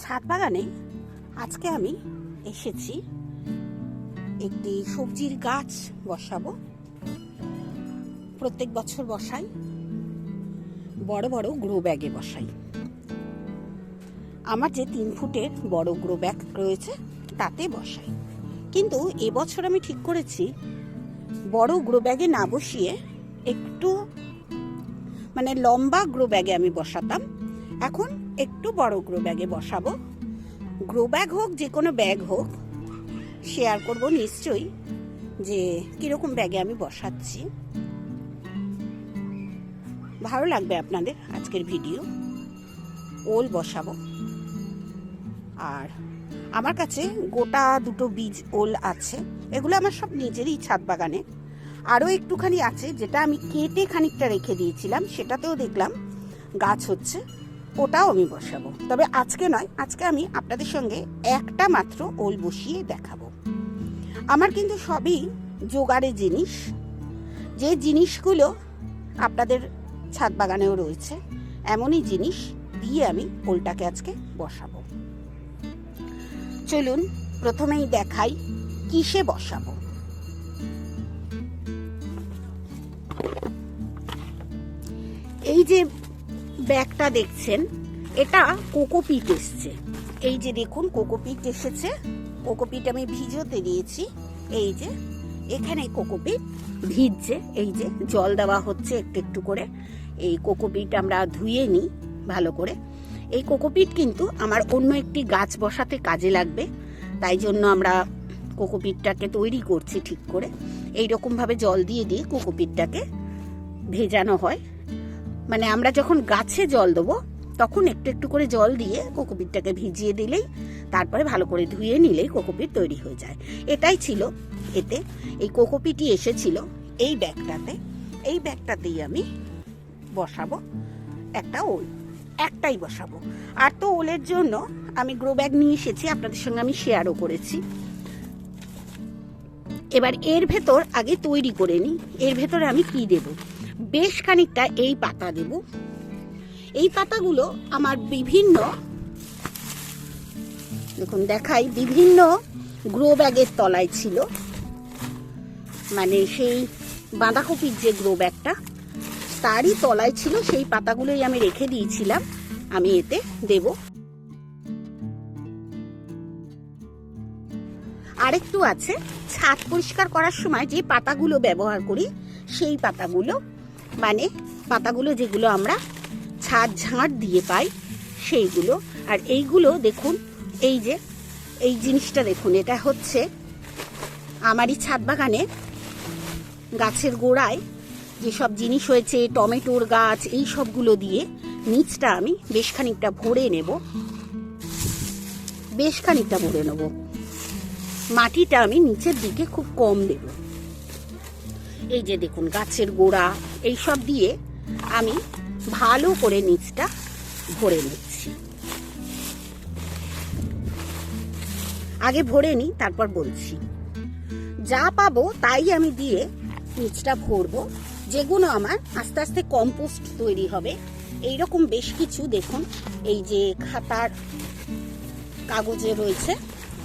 ছাদ বাগানে আজকে আমি এসেছি একটি সবজির গাছ বসাবো। প্রত্যেক বছর বসাই, বড় বড় গ্রো ব্যাগে বসাই। আমার যে তিন ফুটের বড় গ্রো ব্যাগ রয়েছে, তাতে বসাই। কিন্তু এবছর আমি ঠিক করেছি, বড় গ্রো ব্যাগে না বসিয়ে একটু মানে লম্বা গ্রো ব্যাগে আমি বসাতাম। এখন একটু বড় গ্রো ব্যাগে বসাবো। গ্রো ব্যাগ হোক, যে কোনো ব্যাগ হোক শেয়ার করব নিশ্চয়ই যে কীরকম ব্যাগে আমি বসাচ্ছি। ভালো লাগবে আপনাদের আজকের ভিডিও। ওল বসাবো। আর আমার কাছে গোটা দুটো বীজ ওল আছে। এগুলো আমার সব নিজেরই ছাদ বাগানে। আরও একটুখানি আছে, যেটা আমি কেটে খানিকটা রেখে দিয়েছিলাম, সেটাতেও দেখলাম গাছ হচ্ছে। ওটাও আমি বসাবো। তবে আজকে নয়, আজকে আমি আপনাদের সঙ্গে একটা মাত্র ওল বসিয়ে দেখাবো। আমার কিন্তু সবই জোগাড়ে জিনিস। যে জিনিসগুলো আপনাদের ছাদ বাগানেও রয়েছে, এমনই জিনিস দিয়ে আমি ওলটাকে আজকে বসাবো। চলুন, প্রথমেই দেখাই কিসে বসাবো। এই যে ব্যাগটা দেখছেন, এটা কোকোপিট এসছে। এই যে দেখুন কোকোপিট এসেছে। কোকোপিট আমি ভিজোতে দিয়েছি। এই যে, এখানে কোকোপিট ভিজছে। এই যে, জল দেওয়া হচ্ছে একটু একটু করে। এই কোকোপিট আমরা ধুয়ে নিই ভালো করে। এই কোকোপিট কিন্তু আমার অন্য একটি গাছ বসাতে কাজে লাগবে। তাই জন্য আমরা কোকোপিটটাকে তৈরি করছি ঠিক করে। এই রকমভাবে জল দিয়ে দিয়ে কোকোপিটটাকে ভেজানো হয়। মানে আমরা যখন গাছে জল দেবো, তখন একটু একটু করে জল দিয়ে কোকোপিটটাকে ভিজিয়ে দিলেই, তারপরে ভালো করে ধুয়ে নিলেই কোকোপিট তৈরি হয়ে যায়। এটাই ছিল এতে, এই কোকোপিটই এসেছিল এই ব্যাগটাতে। এই ব্যাগটাতেই আমি বসাবো একটা ওল, একটাই বসাবো। আর তো ওলের জন্য আমি গ্রো ব্যাগ নিয়ে এসেছি, আপনাদের সঙ্গে আমি শেয়ারও করেছি। এবার এর ভেতর আগে তৈরি করে নিই। এর ভেতরে আমি কি দেব? বেশ খানিকটা এই পাতা দেব। এই পাতাগুলো আমার বিভিন্ন দেখুন, দেখাই, বিভিন্ন গ্রো ব্যাগের তলায় ছিল। মানে সেই বাঁধাকপির যে গ্রো ব্যাগটা তারই তলায় ছিল, সেই পাতাগুলোই আমি রেখে দিয়েছিলাম। আমি এতে দেব। আরেকটু আছে। ছাদ পরিষ্কার করার সময় যে পাতাগুলো ব্যবহার করি, সেই পাতাগুলো মানে পাতাগুলো যেগুলো আমরা ছাদ ঝাঁট দিয়ে পাই, সেইগুলো। আর এইগুলো দেখুন, এই যে, এই জিনিসটা দেখুন, এটা হচ্ছে আমারই ছাদ বাগানে গাছের গোড়ায় যেসব জিনিস হয়েছে, টমেটোর গাছ, এই সবগুলো দিয়ে নিচটা আমি বেশ খানিকটা ভরে নেব। বেশ খানিকটা ভরে নেব। মাটিটা আমি নিচের দিকে খুব কম দেব। এই যে দেখুন, গাছের গোড়া এই সব দিয়ে আমি ভালো করে নিচটা ভরে নিচ্ছি। আগে ভরে নিই, তারপর বলছি। যা পাবো তাই আমি দিয়ে নিচটা ভরবো। যেগুলো আমার আস্তে আস্তে কম্পোস্ট তৈরি হবে। এই রকম বেশ কিছু, দেখুন, এই যে খাতার কাগজে রয়েছে।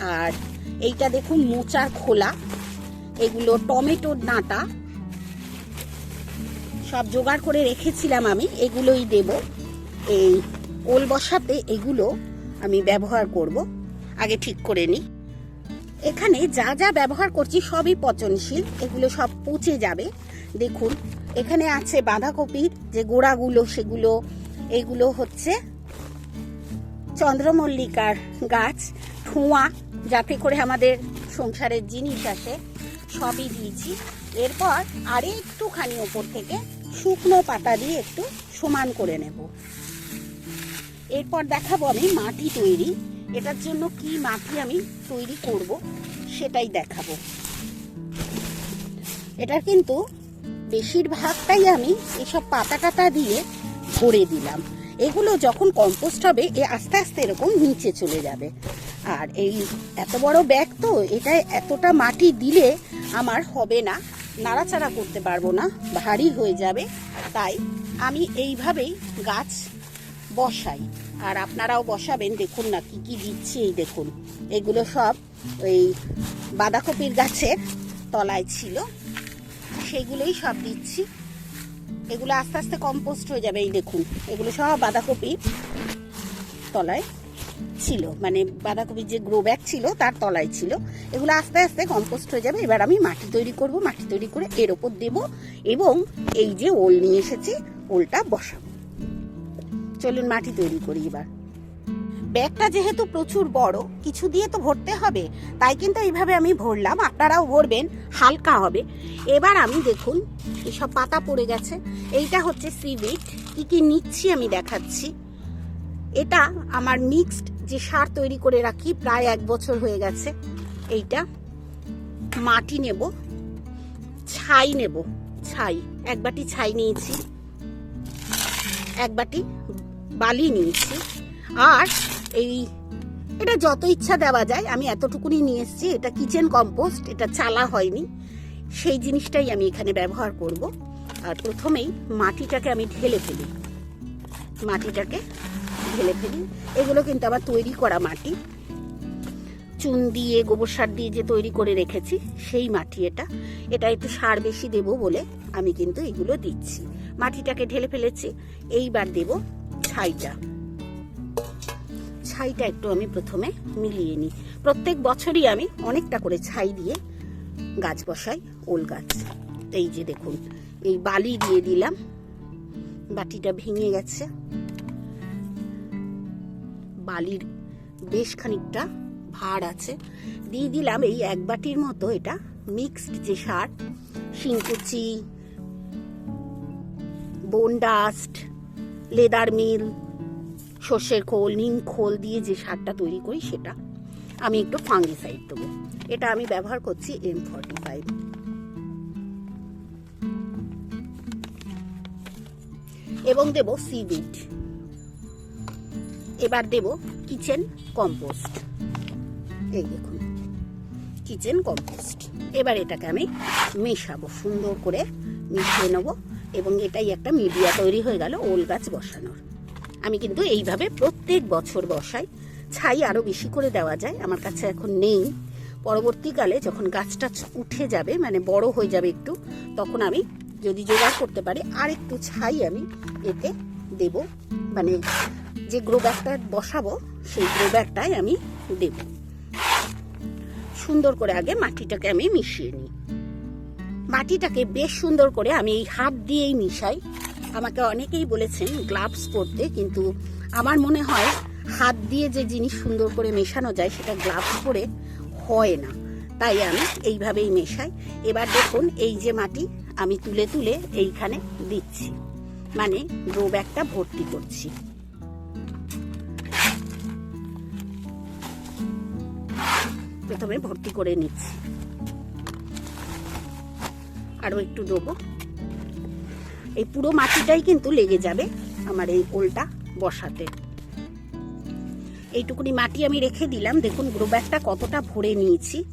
আর এইটা দেখুন, মোচার খোলা। এগুলো টমেটোর ডাঁটা সব জোগাড় করে রেখেছিলাম আমি, এগুলোই দেব। এই ওল বসাতে এগুলো আমি ব্যবহার করব, আগে ঠিক করে নিই। এখানে যা যা ব্যবহার করছি সবই পচনশীল, এগুলো সব পচে যাবে। দেখুন, এখানে আছে বাঁধাকপির যে গোড়াগুলো, সেগুলো, এগুলো হচ্ছে চন্দ্রমল্লিকার গাছ ঠোঁয়া যাতে করে আমাদের সংসারের জিনিস আসে, সবই দিয়েছি। এরপর আরে একটুখানি ওপর থেকে শুকনো পাতা দিয়ে একটু সমান করে নেব। এরপর দেখাবো আমি মাটি তৈরি। এটার জন্য কি মাটি আমি তৈরি করব সেটাই দেখাবো। এটার কিন্তু বেশিরভাগটাই আমি এসব পাতা টাতা দিয়ে ভরে দিলাম। এগুলো যখন কম্পোস্ট হবে, এ আস্তে আস্তে এরকম নিচে চলে যাবে। আর এই এত বড় ব্যাগ তো, এটা এতটা মাটি দিলে আমার হবে না। নাড়াচাড়া করতে পারব না, ভারী হয়ে যাবে, তাই আমি এইভাবেই গাছ বসাই। আর আপনারাও বসাবেন, দেখুন না কি কি দিচ্ছি, এই দেখুন। এগুলো সব ওই বাঁধাকপির গাছের তলায় ছিল সেইগুলোই সব দিচ্ছি। এগুলো আস্তে আস্তে কম্পোস্ট হয়ে যাবে, এই দেখুন। এগুলো সব বাঁধাকপি তলায় ছিল মানে বাঁধাকপির যে গ্রো ব্যাগ ছিল তার তলায় ছিল। এগুলো আস্তে আস্তে কম্পোস্ট হয়ে যাবে। এবার আমি মাটি তৈরি করব। মাটি তৈরি করে এর ওপর দেব এবং এই যে ওল নিয়ে এসেছি, ওলটা বসাবো। চলুন মাটি তৈরি করি এবার। ব্যাগটা যেহেতু প্রচুর বড়, কিছু দিয়ে তো ভরতে হবে, তাই কিন্তু এইভাবে আমি ভরলাম। আপনারাও ভরবেন, হালকা হবে। এবার আমি দেখুন, এসব পাতা পড়ে গেছে। এইটা হচ্ছে সিভিট কি কি নিচ্ছি আমি দেখাচ্ছি। এটা আমার মিক্সড যে সার তৈরি করে রাখি প্রায় এক বছর হয়ে গেছে। এইটা মাটি নেব, ছাই নেব, ছাই, এক বাটি ছাই নিয়েছি, এক বাটি বালি নিয়েছি। আর এই, এটা যত ইচ্ছা দেওয়া যায়, আমি এতটুকুনি নিয়ে এসেছি, এটা কিচেন কম্পোস্ট এটা চালা হয়নি। সেই জিনিসটাই আমি এখানে ব্যবহার করব। আর প্রথমেই মাটিটাকে আমি ঢেলে ফেলি। মাটিটাকে ঢেলে ফেলি। এগুলো কিন্তু আবার তৈরি করা মাটি। চুন দিয়ে, গোবর সার দিয়ে যে তৈরি করে রেখেছি, সেই মাটি এটা। এটা একটু সার বেশি দেব বলে আমি কিন্তু এগুলো দিচ্ছি। মাটিটাকে ঢেলে ফেলেছি, এইবার দেব ছাইটা। ছাইটা একটু আমি প্রথমে মিলিয়ে নিই। প্রত্যেক বছরই আমি অনেকটা করে ছাই দিয়ে গাছ বসাই, ওল গাছ। এই যে দেখুন, এই বালি দিয়ে দিলাম। বাটিটা ভেঙে গেছে। বালির বেশ খানিকটা ভার আছে। দিয়ে দিলাম এই এক বাটির মতো এটা মিক্সড যে সার, শিংকুচি বোন ডাস্ট লেদার মিল সর্ষের খোল, নিম খোল দিয়ে যে সারটা তৈরি করি সেটা আমি একটু ফাঙ্গিসাইড দেবো। এটা আমি ব্যবহার করছি এম ফর্টি ফাইভ এবং দেব সিবিট এবার দেব কিচেন কম্পোস্ট। এই দেখুন, কিচেন কম্পোস্ট। এবার এটাকে আমি মেশাবো, সুন্দর করে মিশিয়ে নেব এবং এটাই একটা মিডিয়া তৈরি হয়ে গেল ওল গাছ বসানোর। আমি কিন্তু এইভাবে প্রত্যেক বছর বসাই, ছাই আরও বেশি করে দেওয়া যায়, আমার কাছে এখন নেই। পরবর্তীকালে যখন গাছটা উঠে যাবে মানে বড় হয়ে যাবে একটু, তখন আমি যদি জোগাড় করতে পারি আর একটু ছাই আমি এতে দেব। মানে যে গ্রো ব্যাগটা বসাবো, সেই গ্রো ব্যাগটাই আমি দেব। সুন্দর করে আগে মাটিটাকে আমি মিশিয়ে নিই। মাটিটাকে বেশ সুন্দর করে আমি এই হাত দিয়েই মিশাই। আমাকে অনেকেই বলেছেন গ্লাভস পরতে, কিন্তু আমার মনে হয় হাত দিয়ে যে জিনিস সুন্দর করে মেশানো যায়, সেটা গ্লাভস পরে হয় না। তাই আমি এইভাবেই মেশাই। এবার দেখুন এই যে মাটি আমি তুলে তুলে এইখানে দিচ্ছি। মানে গ্রো ব্যাগটা ভর্তি করছি। প্রথমে ভর্তি করে নিচ্ছি। আরও একটু দেবো। এই পুরো মাটিটাই কিন্তু লেগে যাবে আমার এই ওলটা বসাতে। এইটুকুনি মাটি আমি রেখে দিলাম। দেখুন, গ্রো ব্যাগটা কতটা ভরে নিয়েছি।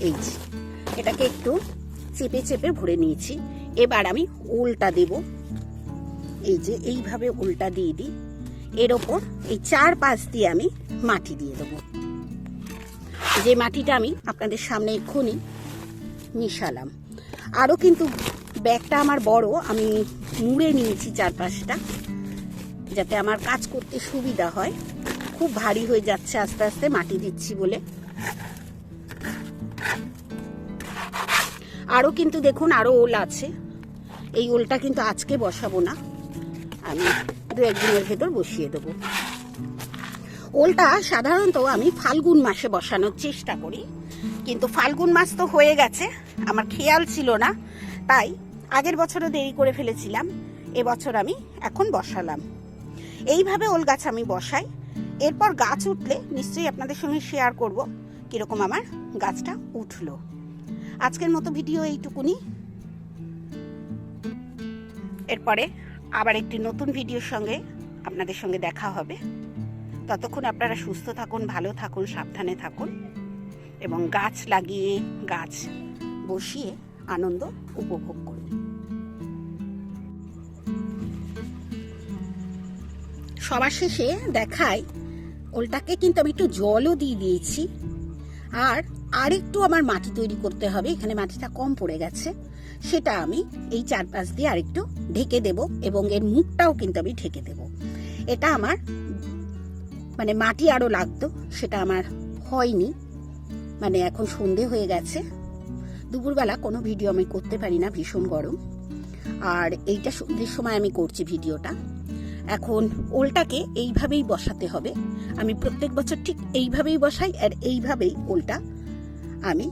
এই যে, এটাকে একটু চেপে চেপে ভরে নিয়েছি। এবার আমি ওলটা দেব। এই যে, এইভাবে ওলটা দিয়ে দিই। এর ওপর এই চার পাঁচ দিয়ে আমি মাটি দিয়ে দেবো। যে মাটিটা আমি আপনাদের সামনে এক্ষুনি মিশালাম আরও কিন্তু ব্যাগটা আমার বড়, আমি মুড়ে নিয়েছি চারপাশটা, যাতে আমার কাজ করতে সুবিধা হয়। খুব ভারী হয়ে যাচ্ছে আস্তে আস্তে, মাটি দিচ্ছি বলে। আরও কিন্তু দেখুন, আরও ওল আছে। এই ওলটা কিন্তু আজকে বসাবো না। আমি দু একদিনের ভেতর বসিয়ে দেবো। ওলটা সাধারণত আমি ফাল্গুন মাসে বসানোর চেষ্টা করি। কিন্তু ফাল্গুন মাস তো হয়ে গেছে, আমার খেয়াল ছিল না। তাই আগের বছরও দেরি করে ফেলেছিলাম, এবছর আমি এখন বসালাম। এইভাবে ওল গাছ আমি বসাই। এরপর গাছ উঠলে নিশ্চয়ই আপনাদের সঙ্গে শেয়ার করব কীরকম আমার গাছটা উঠল। আজকের মতো ভিডিও এইটুকুনি। এরপরে আবার একটি নতুন ভিডিওর সঙ্গে আপনাদের সঙ্গে দেখা হবে। ততক্ষণ আপনারা সুস্থ থাকুন, ভালো থাকুন, সাবধানে থাকুন এবং গাছ লাগিয়ে, গাছ বসিয়ে আনন্দ উপভোগ করুন। সবার শেষে দেখাই, ওলটাকে কিন্তু আমি একটু জলও দিয়ে দিয়েছি। আর আরেকটু আমার মাটি তৈরি করতে হবে, এখানে মাটিটা কম পড়ে গেছে। সেটা আমি এই চারপাশ দিয়ে আরেকটু ঢেকে দেব এবং এর মুখটাও কিন্তু আমি ঢেকে দেব। এটা আমার মানে মাটি আরও লাগতো, সেটা আমার হয়নি। মানে এখন সন্ধে হয়ে গেছে। দুপুরবেলা কোনো ভিডিও আমি করতে পারি না, ভীষণ গরম। আর এইটা সন্ধ্যের সময় আমি করছি ভিডিওটা। এখন ওলটাকে এইভাবেই বসাতে হবে। আমি প্রত্যেক বছর ঠিক এইভাবেই বসাই, আর এইভাবেই ওলটা আমি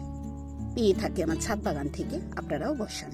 পেয়ে থাকি আমার ছাদ বাগান থেকে। আপনারাও বসান।